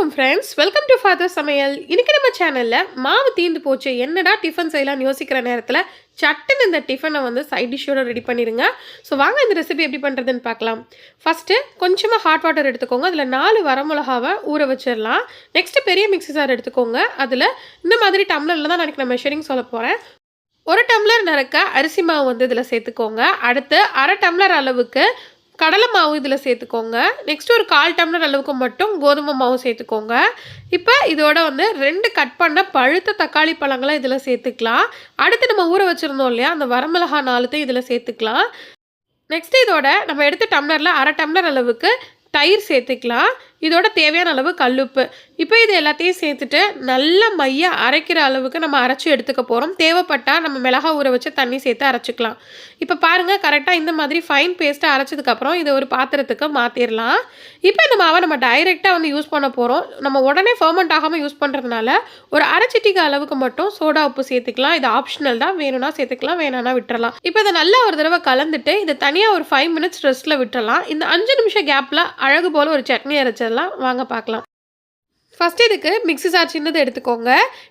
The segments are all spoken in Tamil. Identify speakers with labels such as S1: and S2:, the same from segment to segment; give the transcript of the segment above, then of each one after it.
S1: வணக்கம் ஃப்ரெண்ட்ஸ் வெல்கம் டு ஃபாதர் சமையல் இன்றைக்கி நம்ம சேனலில் மாவு தீர்ந்து போச்சு. என்னடா டிஃபன் செய்யலாம்னு யோசிக்கிற நேரத்தில் சட்டுன்னு இந்த டிஃபனை வந்து சைட் டிஷ்ஷோட ரெடி பண்ணிடுங்க ஸோ வாங்க இந்த ரெசிபி எப்படி பண்ணுறதுன்னு பார்க்கலாம். ஃபஸ்ட்டு கொஞ்சமாக ஹாட் வாட்டர் எடுத்துக்கோங்க. அதில் நாலு வரமிளகாவை ஊற வச்சிடலாம். நெக்ஸ்ட்டு பெரிய மிக்ஸி சார் எடுத்துக்கோங்க. அதில் இந்த மாதிரி டம்ளரில் தான் எனக்கு நான் மெஷரிங் சொல்ல போகிறேன் ஒரு டம்ளர் நிறக்க அரிசி மாவு வந்து இதில் சேர்த்துக்கோங்க. அடுத்து அரை டம்ளர் அளவுக்கு கடலை மாவு இதில் சேர்த்துக்கோங்க. நெக்ஸ்ட் ஒரு கால் டம்ளர் அளவுக்கு மட்டும் கோதுமை மாவு சேர்த்துக்கோங்க. இப்போ இதோட வந்து ரெண்டு கட் பண்ண பழுத்த தக்காளி பழங்களை இதில் சேர்த்துக்கலாம். அடுத்து நம்ம ஊற வச்சுருந்தோம் இல்லையா அந்த வரமிளகா நாலுத்தையும் இதில் சேர்த்துக்கலாம். நெக்ஸ்ட் இதோட நம்ம எடுத்த டம்ளரில் அரை டம்ளர் அளவுக்கு தயிர் சேர்த்துக்கலாம். இதோட தேவையான அளவு கல்லுப்பு. இப்போ இது எல்லாத்தையும் சேர்த்துட்டு நல்ல மைய அரைக்கிற அளவுக்கு நம்ம அரைச்சி எடுத்துக்க போகிறோம் தேவைப்பட்டால் நம்ம மிளகா ஊற வச்சு தண்ணி சேர்த்து அரைச்சிக்கலாம். இப்போ பாருங்கள் கரெக்டாக இந்த மாதிரி ஃபைன் பேஸ்ட்டை அரைச்சதுக்கப்புறம் இதை ஒரு பாத்திரத்துக்கு மாற்றிடலாம் இப்போ இந்த மாவை நம்ம டைரெக்டாக வந்து யூஸ் பண்ண போகிறோம் நம்ம உடனே ஃபர்மெண்ட் ஆகாமல் யூஸ் பண்ணுறதுனால ஒரு அரைச்சிட்டிக்கு அளவுக்கு மட்டும் சோடா உப்பு சேர்த்துக்கலாம். இது ஆப்ஷனல் தான். வேணும்னா சேர்த்துக்கலாம் வேணாம்னா விட்டுறலாம். இப்போ இதை நல்லா ஒரு தடவை கலந்துட்டு இதை தனியாக ஒரு ஃபைவ் மினிட்ஸ் ரெஸ்ட்டில் விட்டுறலாம். இந்த அஞ்சு நிமிஷம் கேப்பில் அழகு போல் ஒரு சட்னி அரைச்சி எல்லாம் வாங்க பார்க்கலாம். ஃபஸ்ட்டு இதுக்கு மிக்ஸி சார் சின்னது எடுத்துக்கோங்க.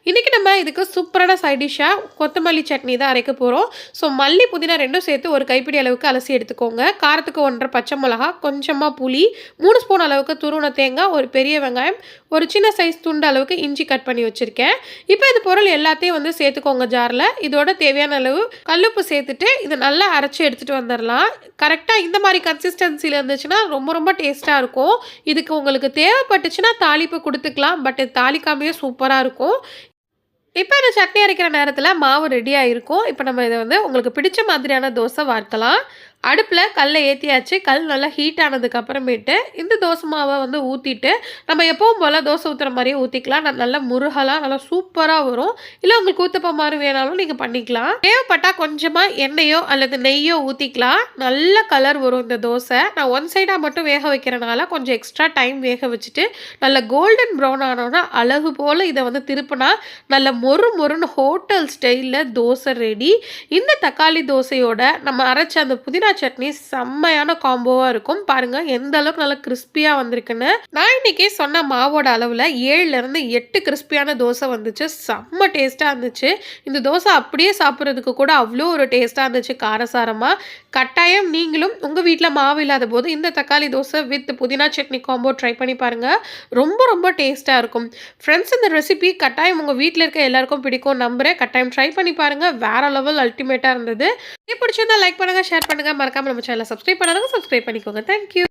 S1: இன்றைக்கி நம்ம இதுக்கு சூப்பரான சைட் டிஷ்ஷாக கொத்தமல்லி சட்னி தான் அரைக்க போகிறோம் ஸோ மல்லி புதினா ரெண்டும் சேர்த்து ஒரு கைப்பிடி அளவுக்கு அலசி எடுத்துக்கோங்க. காரத்துக்கு ஒன்றரை பச்சை மிளகா கொஞ்சமாக புளி மூணு ஸ்பூன் அளவுக்கு துருவன தேங்காய் ஒரு பெரிய வெங்காயம் ஒரு சின்ன சைஸ் துண்டு அளவுக்கு இஞ்சி கட் பண்ணி வச்சுருக்கேன். இப்போ இது பொருள் எல்லாத்தையும் வந்து சேர்த்துக்கோங்க ஜாரில் இதோட தேவையான அளவு கல்லுப்பு சேர்த்துட்டு இதை நல்லா அரைச்சி எடுத்துகிட்டு வந்துடலாம். கரெக்டாக இந்த மாதிரி கன்சிஸ்டன்சியில் இருந்துச்சுன்னா ரொம்ப ரொம்ப டேஸ்ட்டாக இருக்கும். இதுக்கு உங்களுக்கு தேவைப்பட்டுச்சுன்னா தாளிப்பு கொடுத்துக்கலாம். பட் இது தாளிக்காமையே சூப்பராக இருக்கும் இப்போ இந்த சட்னி அரைக்கிற நேரத்தில் மாவு ரெடியாக இருக்கும் இப்போ நம்ம இதை வந்து உங்களுக்கு பிடிச்ச மாதிரியான தோசை வார்க்கலாம் அடுப்பில் கல்லை ஏற்றியாச்சு கல் நல்லா ஹீட் ஆனதுக்கு அப்புறமேட்டு இந்த தோசை மாவை வந்து ஊற்றிட்டு நம்ம எப்பவும் போல் தோசை ஊற்றுற மாதிரியே ஊற்றிக்கலாம் நல்லா முருகலாக நல்லா சூப்பராக வரும். இல்லை உங்களுக்கு ஊற்றப்ப மாதிரி வேணாலும் நீங்கள் பண்ணிக்கலாம். தேவைப்பட்டால் கொஞ்சமாக எண்ணெயோ அல்லது நெய்யோ ஊற்றிக்கலாம் நல்ல கலர் வரும் இந்த தோசை. நான் ஒன் சைடாக மட்டும் வேக வைக்கிறனால கொஞ்சம் எக்ஸ்ட்ரா டைம் வேக வச்சுட்டு நல்ல கோல்டன் ப்ரௌன் ஆனோன்னா அழகு போல் இதை வந்து திருப்பினா நல்ல மொறு மொறுன்னு ஹோட்டல் ஸ்டைலில் தோசை ரெடி இந்த தக்காளி தோசையோட நம்ம அரைச்ச அந்த புதினா சட்னி செம்மையான காம்போவாக இருக்கும். பாருங்கள் எந்த அளவுக்கு நல்லா கிறிஸ்பியாக வந்திருக்குன்னு. நான் இன்னைக்கு சொன்ன மாவோட அளவில் ஏழுலேருந்து எட்டு கிறிஸ்பியான தோசை வந்துச்சு. செம்ம டேஸ்ட்டாக இருந்துச்சு. இந்த தோசை அப்படியே சாப்பிட்றதுக்கு கூட அவ்வளோ ஒரு டேஸ்ட்டாக இருந்துச்சு. காரசாரமாக கட்டாயம் நீங்களும் உங்கள் வீட்டில் மாவு இல்லாத போது இந்த தக்காளி தோசை வித் புதினா சட்னி காம்போ ட்ரை பண்ணி பாருங்கள் ரொம்ப ரொம்ப டேஸ்ட்டாக இருக்கும். ஃப்ரெண்ட்ஸ் இந்த ரெசிபி கட்டாயம் உங்கள் வீட்டில் இருக்க எல்லாருக்கும் பிடிக்கும் நம்புறேன். கட்டாயம் ட்ரை பண்ணி பாருங்கள் வேற லெவல் அல்டிமேட்டாக இருந்தது. பிடிச்சிருந்தா லைக் பண்ணுங்கள் ஷேர் பண்ணுங்கள் மறக்காமல் நம்ம சேனலை சப்ஸ்கிரைப் பண்ணாதவங்க சப்ஸ்கிரைப் பண்ணிக்கோங்க. தேங்க்யூ